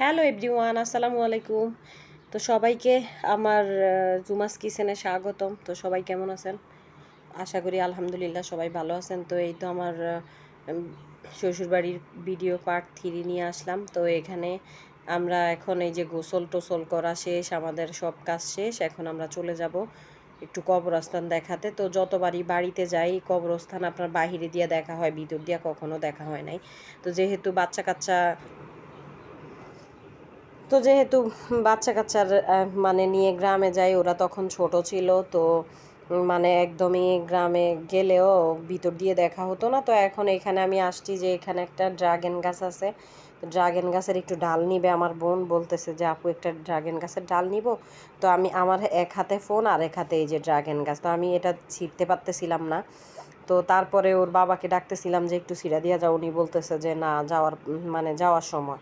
Hello everyone আসসালামু আলাইকুম তো সবাইকে আমার জুমাস কিচেনে স্বাগতম। তো সবাই কেমন আছেন? আশা করি আলহামদুলিল্লাহ সবাই ভালো আছেন। তো এই তো আমার শ্বশুরবাড়ির ভিডিও পার্ট থ্রি নিয়ে আসলাম। তো এখানে আমরা এখন এই যে গোসল টোসল করা শেষ, আমাদের সব কাজ শেষ। এখন আমরা চলে যাব একটু কবরস্থান দেখাতে। তো যতবারই বাড়িতে যাই, কবরস্থান আপনার বাহিরে দিয়ে দেখা হয়, ভিতর দিয়ে কখনো দেখা হয় নাই। তো যেহেতু বাচ্চা কাচ্চা তো যেহেতু বাচ্চা কাচ্চার মানে নিয়ে গ্রামে যাই, ওরা তখন ছোট ছিল, তো মানে একদমই গ্রামে গেলেও ভিতর দিয়ে দেখা হতো না। তো এখন এখানে আমি আসছি যে এখানে একটা ড্রাগন গাছ আছে। তো ড্রাগন গাছের একটু ডাল নিবে আমার বোন, বলতেছে যে, আপু, একটা ড্রাগন গাছের ডাল নিব? তো আমি, আমার এক হাতে ফোন, আর এক হাতে এই যে ড্রাগন গাছ। তো আমি এটা ছিঁড়তে পারতেছিলাম না। তো তারপরে ওর বাবাকে ডাকতেছিলাম যে, একটু ছিঁড়া দিয়ে যাও। উনি বলতেছে যে, না, যাওয়ার মানে যাওয়ার সময়।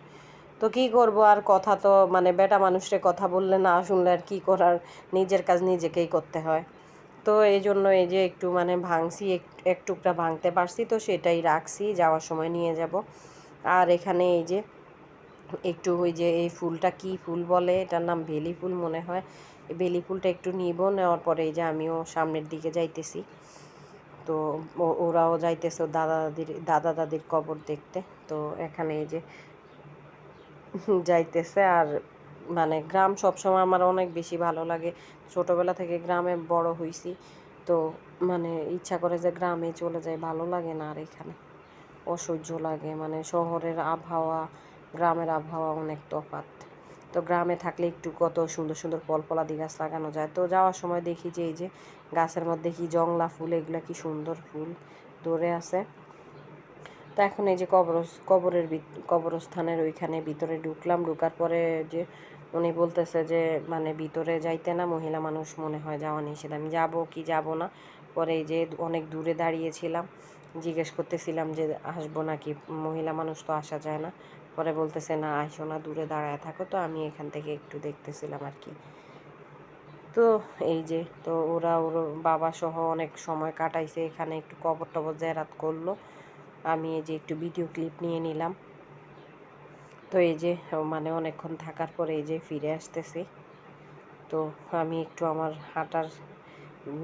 তো কি করব? আর কথা তো মানে বেটা মানুষের কথা বললে না শুনলে আর কি করার? নিজের কাজ নিজেকেই করতে হয়। তো এই জন্য এই যে একটু মানে ভাঙছি, এক- টুকরা ভাঙতে পারছি, তো সেটাই রাখছি, যাওয়ার সময় নিয়ে যাব। আর এখানে এই যে একটু ওই যে এই ফুলটা কি ফুল বলে? এটার নাম বেলি ফুল মনে হয়। এই বেলি ফুলটা একটু নিব, নেওয়ার পরে এই যে আমিও সামনের দিকে যাইতেছি। তো ওরাও যাইতেছে দাদা দাদির দাদা দাদির কবর দেখতে। তো এখানে এই যে যাইতেছে। আর মানে গ্রাম সবসময় আমার অনেক বেশি ভালো লাগে। ছোটবেলা থেকে গ্রামে বড় হইছি। তো মানে ইচ্ছা করে যে গ্রামে চলে যাই, ভালো লাগে না আর এখানে। অসহ্য লাগে। মানে শহরের আবহাওয়া, গ্রামের আবহাওয়া অনেক তফাৎ। তো গ্রামে থাকলে একটু কত সুন্দর সুন্দর ফলফলাদি গাছ লাগানো যায়। তো যাওয়ার সময় দেখি যে এই যে গাছের মধ্যে কি জংলা ফুল, এগুলা কি সুন্দর ফুল ধরে আছে। তো এখন এই যে কবর কবরের কবরস্থানের ওইখানে ভিতরে ঢুকলাম, ঢুকার পরে যে উনি বলতেছে যে মানে ভিতরে যাইতে না, মহিলা মানুষ মনে হয় যাওয়া নিষেধ। আমি যাব কি যাব না? পরে এই যে অনেক দূরে দাঁড়িয়েছিলাম, জিজ্ঞেস করতেছিলাম যে, আসব নাকি? মহিলা মানুষ তো আসা যায় না। পরে বলতেছে, না আসো না, দূরে দাঁড়ায় থাকো। তো আমি এখান থেকে একটু দেখতেছিলাম আর কি। তো এই যে, তো ওরা ওর বাবা সহ অনেক সময় কাটাইছে, এখানে একটু কবর টবর জেরাত করল। আমি এই যে একটু ভিডিও ক্লিপ নিয়ে নিলাম। তো এই যে মানে অনেকক্ষণ থাকার পরে এই যে ফিরে আসতেছি। তো আমি একটু আমার হাঁটার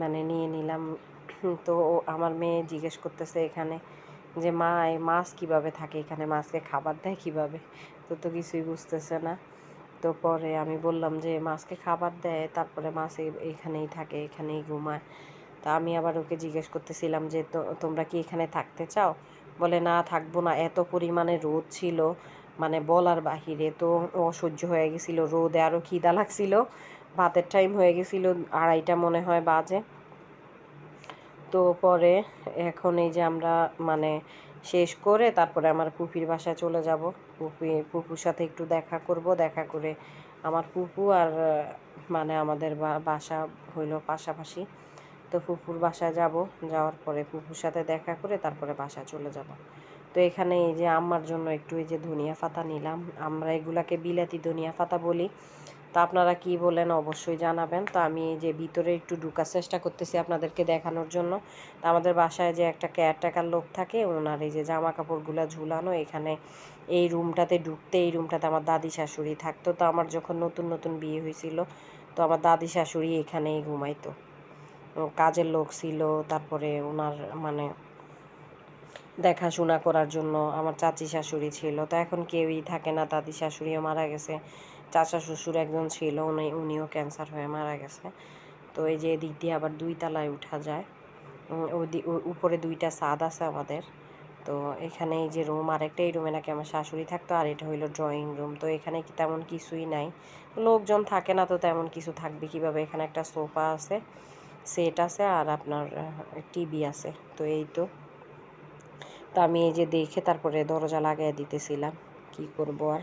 মানে নিয়ে নিলাম। তো আমার মেয়ে জিজ্ঞেস করতেছে এখানে যে, মা, এই মাছ কীভাবে থাকে? এখানে মাছকে খাবার দেয় কীভাবে? তো তো কিছুই বুঝতেছে না। তো পরে আমি বললাম যে, মাছকে খাবার দেয়, তারপরে মাছ এখানেই থাকে, এখানেই ঘুমায়। তা আমি আবার ওকে জিজ্ঞেস করতেছিলাম যে, তো, তোমরা কি এখানে থাকতে চাও? বলে, না, থাকব না, এত পরিমাণে রোদ ছিল মানে বলার বাহিরে তো অসহ্য হয়ে গেছিল, রোদে আরও খিদা লাগছিল, ভাতের টাইম হয়ে গেছিল, আড়াইটা মনে হয় বাজে। তো পরে এখন এই যে আমরা মানে শেষ করে তারপরে আমার পুপির বাসায় চলে যাব। পুপি, পুপুর সাথে একটু দেখা করব, দেখা করে আমার পুপু আর মানে আমাদের বাসা হইল পাশাপাশি। তো ফুফুর বাসায় যাব, যাওয়ার পরে ফুপুর সাথে দেখা করে তারপরে বাসায় চলে যাব। তো এখানে এই যে আমার জন্য একটু এই যে ধনিয়া পাতা নিলাম। আমরা এগুলাকে বিলাতি ধনিয়া পাতা বলি। তা আপনারা কি বলেন অবশ্যই জানাবেন। তো আমি এই যে ভিতরে একটু ঢুকার চেষ্টা করতেছি আপনাদেরকে দেখানোর জন্য। তো আমাদের বাসায় যে একটা কেয়ারটেকার লোক থাকে, ওনার এই যে জামা কাপড়গুলো ঝুলানো, এখানে এই রুমটাতে ঢুকতে, এই রুমটাতে আমার দাদি শাশুড়ি থাকতো। তো আমার যখন নতুন নতুন বিয়ে হয়েছিল, তো আমার দাদি শাশুড়ি এখানেই ঘুমাইতো। কাজের লোক ছিল, তারপরে ওনার মানে দেখাশোনা করার জন্য আমার চাচি শাশুড়ি ছিল। তো এখন কেউই থাকে না, দাদি শাশুড়িও মারা গেছে, চাচা শ্বশুর একজন ছিল, উনি, উনিও ক্যান্সার হয়ে মারা গেছে। তো এই যে এদিক দিয়ে আবার দুই তলায় উঠা যায়। উপরে দুইটা ছাদ আছে আমাদের। তো এখানে এই যে রুম আরেকটা এই রুমে নাকি আমার শাশুড়ি থাকতো, আর এটা হইল ড্রয়িং রুম তো এখানে কি তেমন কিছুই নাই। লোকজন থাকে না তো তেমন কিছু থাকবে কীভাবে? এখানে একটা সোফা আছে। সেট আছে আর আপনার টিভি আছে। তো এই তো। তা আমি এই যে দেখে তারপরে দরজা লাগিয়ে দিতেছিলাম। কি করব আর?